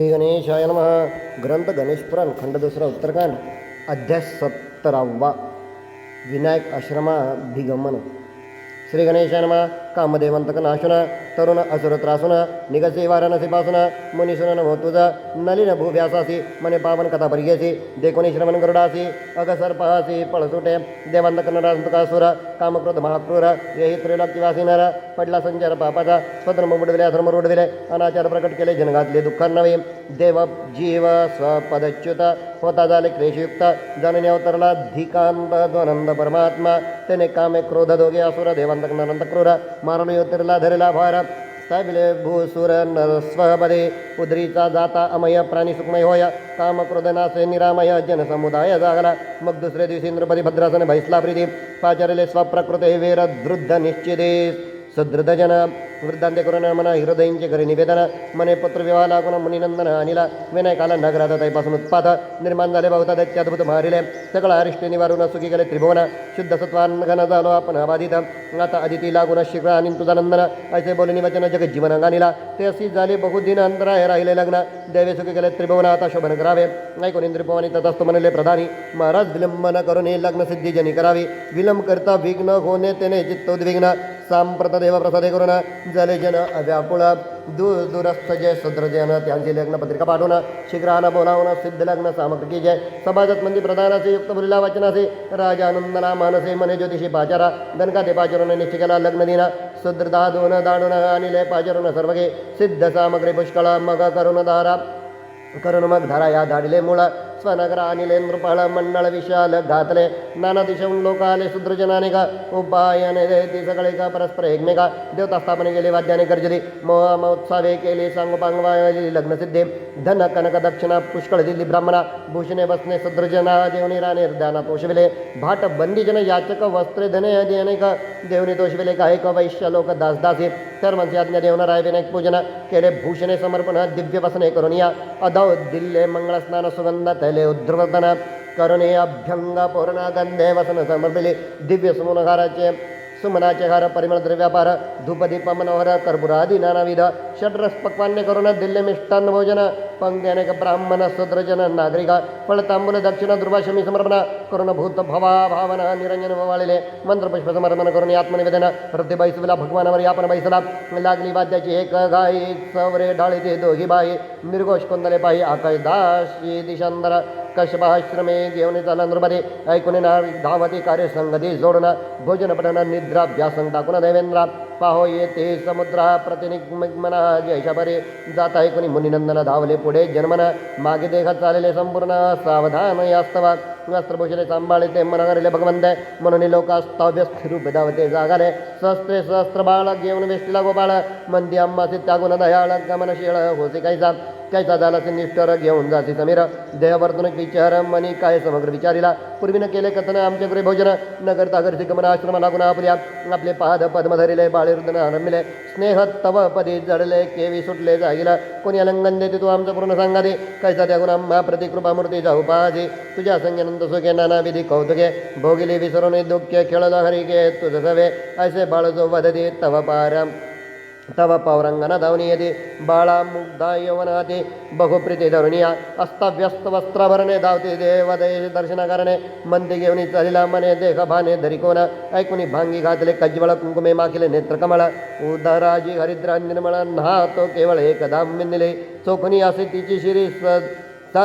श्री गणेशाय नमः ग्रंथ गणेश पुराण खंड दुसरा उत्तरकांड अध्याय सत्तरावा विनायक आश्रमाभिगमन श्री गणेशाय नमः कामदेवंतक नाशुन तरुण असुर त्रासुन निगसे वाराणसी पासून मुनिसुन नमो तुझा नलिन भूव्यासासी मने पावन कथा परिगेसी देखोनी श्रवण गरुडासी अगसर्पहासी, पळसुटे देवांतक नरांतकासुर कामक्रोध महाक्रूर यही त्रैलोक्यवासी नर पडला संचार पापाचा स्वधर्म बुडविले धर्म रुडविले अनाचार प्रकट केले जनगातले नवे देव जीव स्वपदच्युत होता झाले क्लेशयुक्त जनने अवतरला धिकांत द्वनंद परमात्मा त्याने कामे क्रोध दोघे असुर देवांतक नरंत क्रूर मारण योतरला धरला भार स्थापिले भूसुर नरस्वपदे उदरीचा जाता अमय प्राणी सुखमय होय। काम क्रोधनासे निरामय जनसमुदाय जागला। मग दुसरे दिवशी इंद्रपदी भद्रासन भैसला प्रीती पाचरले स्वप्रकृते वेर दृद्ध निश्चिते सदृढ जन वृद्धांते करून मना हृदयींचे घरी निवेदन, मने पत्र विवाह लागून मुनिनंदन अनिला विनायकाला नगरात तैपासून उत्पाद निर्माण झाले बहुता दत्य अद्भुत मारिले सकळ अरिष्टे निवारून सुखी गेले त्रिभुवन, शुद्ध सत्वान घन झालो आपण अबाधित आता अदिती लागून शिखर आणि तुझा नंदन असे बोलणी वचन जग जीवन अंगानिला ते अशी झाले बहुदिन अंतराय राहिले लग्न, देवे सुखी गेले त्रिभुवन, आता शोभन करावे, ऐकून इंद्रिपवानी तथास्तु म्हणले प्रधानी, महाराज विलंबन करून हे लग्न सिद्धी जनी करावी, विलंब करता विघ्न होणे तेने चित्तोद्विग्न सांप्रत देव प्रसादे करून जले जन अव्याकुळ दूर दूरस्थ जय सद्रजन त्यांची लग्न पत्रिका पाठवून शीघ्रानं बोलावून, सिद्ध लग्न सामग्री जय। सभाजत मंदी प्रधानाचे युक्त बोलिला वाचनाचे राजा आनंदना मानसे, मने, ज्योतिषी, पाचारा दनकाते पाचरून निश्चय केला लग्न दिना सुदृदा दोन दाडून आणले पाचरून सर्वगे। सिद्ध सामग्री पुष्कळ मग करून धारा करून मग धरा या धाडिले मुळ। स्वनगर अनिले नृपाळ मंडळ विशाल घातले नाना दिशून लोक आले सुद्रजनाने का उपायने का परस्पर एकमेका देवता स्थापने केले वाद्याने गर्जली मोह महोत्सवे केले सांगोपांगवायली लग्न सिद्धे धन कनक दक्षिणा पुष्कळ दिल्ली ब्राह्मणा भूषणे बसणे सुद्रजना देवनी राणे हृदयाना तोषविले भाट बंदीजन याचक वस्त्रे धने अनेक देवनी तोषविले गायक वैश्य लोक दासदासी सर्वांची आज्ञा देवना राय विनायक पूजन, केले भूषणे तैले उद्ध्रवतन करुणे अभ्यंग पूर्ण गंधे वसन समर्पिले दिव्य सुमनहाराचे सुमनाचे हार परिमळ द्रव्यापार धूपदीप मनोहर कर्पुरादी नानाविध षड्रस पक्वान्य करुण दिल्ले मिष्टान्न भोजन पंक्ती ब्राह्मण शूद्रजन नागरिक फळतांबूल दक्षिण दुर्भाषमी समर्पण करून भूत भवा भावना निरंजन वाळले मंत्रपुष्प समर्पण करून आत्मनिवेदन हृदय बैसविला भगवानावर आपण बैसला लागली वाद्याची एक गाई सवरे ढाळी ते दोघी बाई निर्घोष कोंदले पाही आकाश दाशी दिशांतर कशपाश्रमे घेऊन चाला ऐकून धावती कार्य संगती जोडून भोजन पठन निद्रा व्यासंग टाकून देवेंद्रा पाहो समुद्र समुद्रा प्रतिनिग्मना जयशा परे जात ऐकून मुनिनंदन धावले पुढे। जन्मन मागे देखत चालले संपूर्ण सावधान यास्तवा। वस्त्रभूषणे सांभाळे ते मनगरले भगवंत. म्हणून लोकास्तव्य स्थिरूप धावते जागाले सहस्त्रे सहस्त्र बाळ घेऊन वेष्टीला गोपाळ. मंदी अंबासी त्यागुण दयाळ गमनशीळ होसे कैसा. कैसा झाला ते निष्ठर घेऊन जाते समीर. देहवर्तन विचार मनी काय समग्र विचारिला. पूर्वीनं केले कथन आमच्या घरी भोजन. न करता घरचे गमन आश्रम लागून आपल्या. आपले पाद पद्म धरिले बाळीरुदन आरंभिले. स्नेह तव पदी जडले केवी सुटले जागिला. कोणी अलंगन देते तू आमचं पूर्ण सांगा दे कैसा त्या गुण आम्हा प्रतिकृपामूर्ती जाऊ पाजे तुझ्या संज्ञान संज्ञानंद सुखे, नाना विधी कौतुके, भोगिले विसरून दुःखे खेळला हरिके तुझ सवे ऐसे बाळ जो वदते, तव पारम तव पौरंगन धावनी येते बाळा मुग्धा यवनाते बहुप्रीती धरुणिया अस्ताव्यस्त वस्त्रभरणे धावते देवदय दर्शन करणे मंदी घेऊन चालिला मने देख भाने धरी कोण ऐकुनी भांगी घातले कज्वळ कुंकुमे माखिले नेत्रकमळ उदराजी हरिद्रा निर्मळ नातो केवळ एक दामिनिले चोखणी असे तिची शिरी स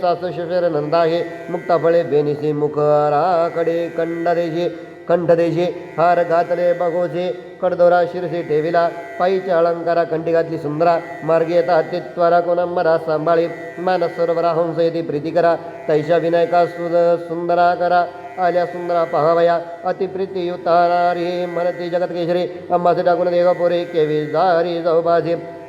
सासू शिशर नंदाहे मुक्ता फळे बेनिसी मुखराकडे कंडदेशी कंठदेशी हार घातले बघोसे कडदोरा, शिरसे, ठेविला पायीच्या अलंकारा कंठी घातली सुंदरा मार्गी येता त्वरा कोणंबरा सांभाळी मानस सरोवरा हंस येते प्रीती करा तैशा विनायका, सुद सुंदरा करा आल्या सुंदरा, पहावया, अतिप्रीती युतारी मनती जगत केशरी अंबासे टाकून देव पोरे केवी जारी जाऊ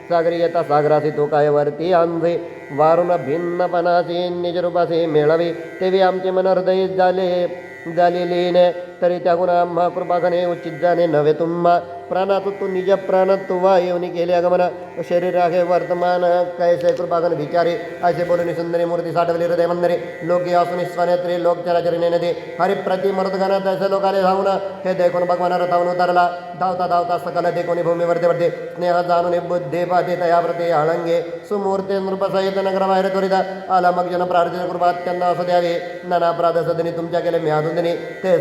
सागरी सागरीयता सागरासी वरती आंधे वारुण भिन्नपणाचे निजरूपाचे मेळावे। तेवी आमचे मन हृदय झाले झालेलीने तरी त्या गुण उचित जाणे नव्हे तुम्हा प्राणात तू निज प्राण तुवा येऊनी केले आगमन। शरीर आहे वर्तमान कैसे कृपागन विचारे असे बोलून सुंदरी मूर्ती साठवली हृदय मंदिरे लोक असून स्वनेत्री लोक चराचरी नेनदे हरि प्रति मृतगण तैसे लोकाले धावून। हे देखून भगवान रथावून उतरला। धावता धावता सकल देखून भूमीवरती वरते स्नेह जाणून बुद्धे पाते तया प्रति आळंगे सुमूर्ते नृपसहित नगर बाहेर त्वरित। आला मग जन प्रार्थित कृपा अत्यंत असं द्यावे नाना अपराध सदनी ते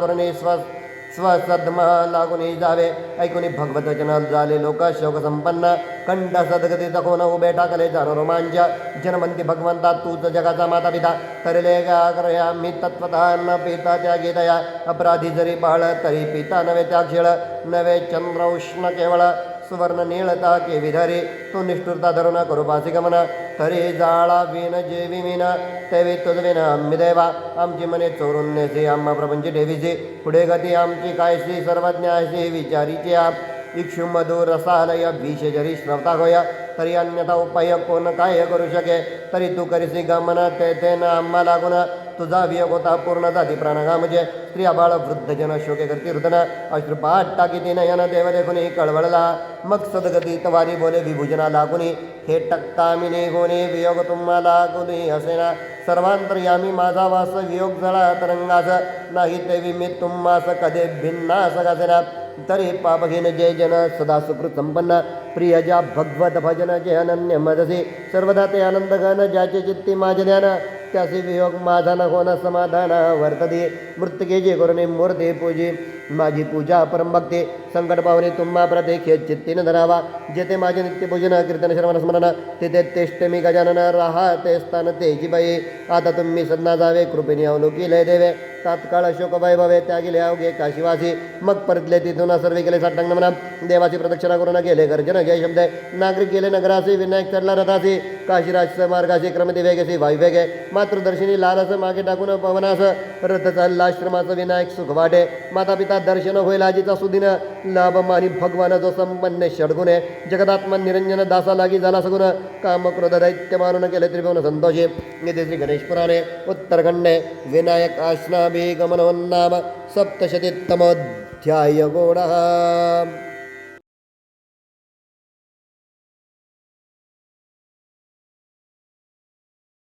करून स्व स्वसद्मा लागून जावे ऐकुनी भगवत वचन झाले लोक शोक संपन्न कंठ सदगती तकोन उभे कले जाणो रोमांच जनमंती भगवंता तूच जगाचा माता पिता तरले गाग्रया मी तत्वतः न पिता त्या अपराधी जरी बाळ तरी पिता नवे त्या नवे चंद्र उष्ण केवळ। सुवर्ण नीळता के विधारी, तू निष्ठुरता धरून करू पासी गमन तरी जाळा विन जे विमीन तेवी तुझ विन आम्ही देवा। आमची मने चोरून नेसे, आम्हा प्रपंची ठेवीचे पुढे गती आमची कायसी सर्वज्ञाशी विचारीची आप इक्षु मधुर रसालय विष जरी श्रवता होया, तरी अन्यथा उपाय कोण काय करू शके? तरी तू करीसी गमन, ते ते न आम्हा लागून। तुझा वियोग होता पूर्ण जाती प्राणगा म्हणजे स्त्रिया बाळ वृद्ध जन शोके करती हृदन अश्रुपाठ टाकी ती नयन देव देखुनी कळवळला। मग सदगती तवारी बोले विभूजना लागुनी हे टक्कामिनी गुणी वियोग तुम्हाला गुणी असेना सर्वांतर्यामी माझा वास वियोग जळा तरंगास। नाही ते मी तुम्हास कधे भिन्नास गासेना। तरी पापघीन जय जन सदा सुकृत संपन्न। प्रिय ज्या भगवत भजन जय अनन्य मदसी। सर्वदा ते आनंद घन ज्याचे चित्ती माझे ध्यान त्याचे वियोग माझा न होण समाधान वर्तते। मृत्यके करुणे मूर्ति पूजी। माझी पूजा परम भक्ति। संकट पावने तुम्हा चित्ती चित्तीन धरावा। जेथे माझे नित्य पूजन, कीर्तन, श्रवण, स्मरण, तिथे तेष्ट मी गजानन राहा ते स्थान तेज़ी भाई आता तुम्ही सदना जावे कृपेने अवलोकी लय देवे। तात्काळ शोक वैभवे त्या गेले अवघे काशीवासी मग परतले तिथून सर्व गेले साष्टांग म्हणा. देवाची प्रदक्षिणा करून गेले, गर्जन जय शब्द. नागरिक गेले नगरासी, विनायक चढला रथासी. काशीराज मार्गासी क्रमती वेगेसी वायुवेगे मातृदर्शिनी लालस मागे टाकून पवनास. रथ चालला, आश्रमाचं विनायक सुख वाटे माता पिता दर्शन होईल आजीचा सुदिन. लाभ मानी भगवान जो संपन्न षडगुणे. जगदात्मा निरंजन दासा लागी झाला सगुण. काम क्रोध दैत्य मारून केले त्रिभुवन संतोषी. येथे श्री गणेश पुराणे. उत्तरखंडे. विनायक आश्नाभि ಶ್ರೀಮದ್ವಾಲ್ಮೀಕಿ ಗಮನವನ್ನಾಮ ಸಪ್ತಶತಿತ್ತಮೋಧ್ಯಾಯ